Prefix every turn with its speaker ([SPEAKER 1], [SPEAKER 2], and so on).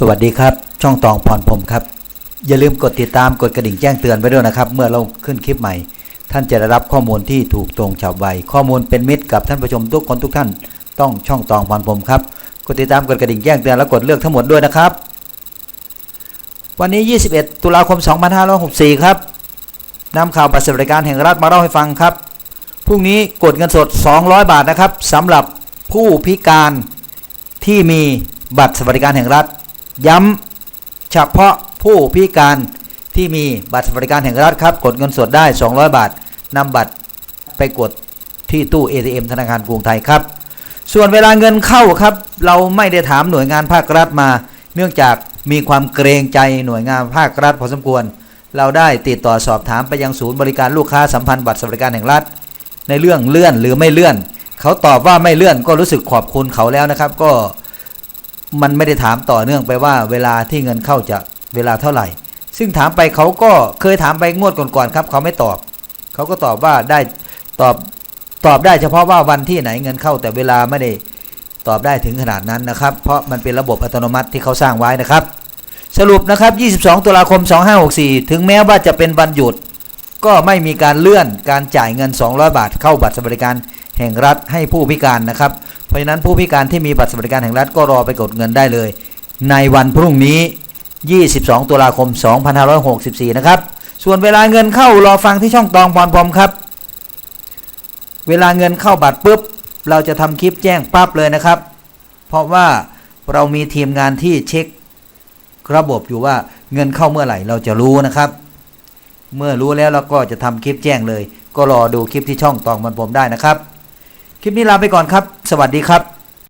[SPEAKER 1] สวัสดีครับ ช่องตองพรพรหมครับ อย่าลืมกดติดตามกดกระดิ่งแจ้งเตือนไว้ด้วยนะครับ เมื่อเราขึ้นคลิปใหม่ ท่านจะได้รับข้อมูลที่ถูกตรงฉับไวข้อมูลเป็นมิตรกับท่านผู้ชมทุกคนทุกท่าน ต้องช่องตองพรพรหมครับกดติดตามกดกระดิ่งแจ้งเตือนและกดเลือกทั้งหมดด้วยนะครับ วันนี้ 21 ตุลาคม 2564 ครับนำข่าวบัตรสวัสดิการแห่งรัฐมาเล่าให้ฟังครับพรุ่งนี้กดเงินสด 200 บาทนะครับสำหรับผู้พิการที่มีบัตรสวัสดิการแห่งรัฐ ย้ำเฉพาะผู้พิการที่มีบัตรสวัสดิการแห่งรัฐครับ กดเงินสดได้ 200 บาทนำบัตรไปกดที่ตู้ ATM ธนาคารกรุงไทยครับ ส่วนเวลาเงินเข้าครับ เราไม่ได้ถามหน่วยงานภาครัฐมา เนื่องจากมีความเกรงใจหน่วยงานภาครัฐพอสมควร เราได้ติดต่อสอบถามไปยังศูนย์บริการลูกค้าสัมพันธ์บัตรสวัสดิการแห่งรัฐ ในเรื่องเลื่อนหรือไม่เลื่อน เขาตอบว่าไม่เลื่อนก็รู้สึกขอบคุณเขาแล้วนะครับ ก็ มันไม่ได้ถามต่อเนื่องไปว่า เวลาที่เงินเข้าจะเวลาเท่าไหร่ ซึ่งถามไปเขาก็เคยถามไปงวดก่อนๆครับ เขาไม่ตอบ เขาก็ตอบว่าได้ตอบตอบได้เฉพาะว่าวันที่ไหนเงินเข้า แต่เวลาไม่ได้ตอบได้ถึงขนาดนั้นนะครับ เพราะมันเป็นระบบอัตโนมัติที่เขาสร้างไว้นะครับ สรุปนะครับ 22 ตุลาคม 2564 ถึงแม้ว่าจะเป็นวันหยุด ก็ไม่มีการเลื่อนการจ่ายเงิน 200 บาท เข้าบัตรสวัสดิการแห่งรัฐให้ผู้พิการนะครับ ราะฉะนั้นผู้พิการที่มีบัตรสวัสดิการแห่งรัฐก็รอไปกดเงินได้เลย ในวันพรุ่งนี้ 22 ตุลาคม 2564 นะครับ ส่วนเวลาเงินเข้ารอฟังที่ช่องตองพรพรมครับ เวลาเงินเข้าบัตรปุ๊บ เราจะทำคลิปแจ้งปั๊บเลยนะครับ เพราะว่าเรามีทีมงานที่เช็คระบบอยู่ว่าเงินเข้าเมื่อไหร่เราจะรู้นะครับ เมื่อรู้แล้วเราก็จะทำคลิปแจ้งเลย ก็รอดูคลิปที่ช่องตองพรพรมได้นะครับ คลิปนี้ลาไปก่อนครับ สวัสดีครับ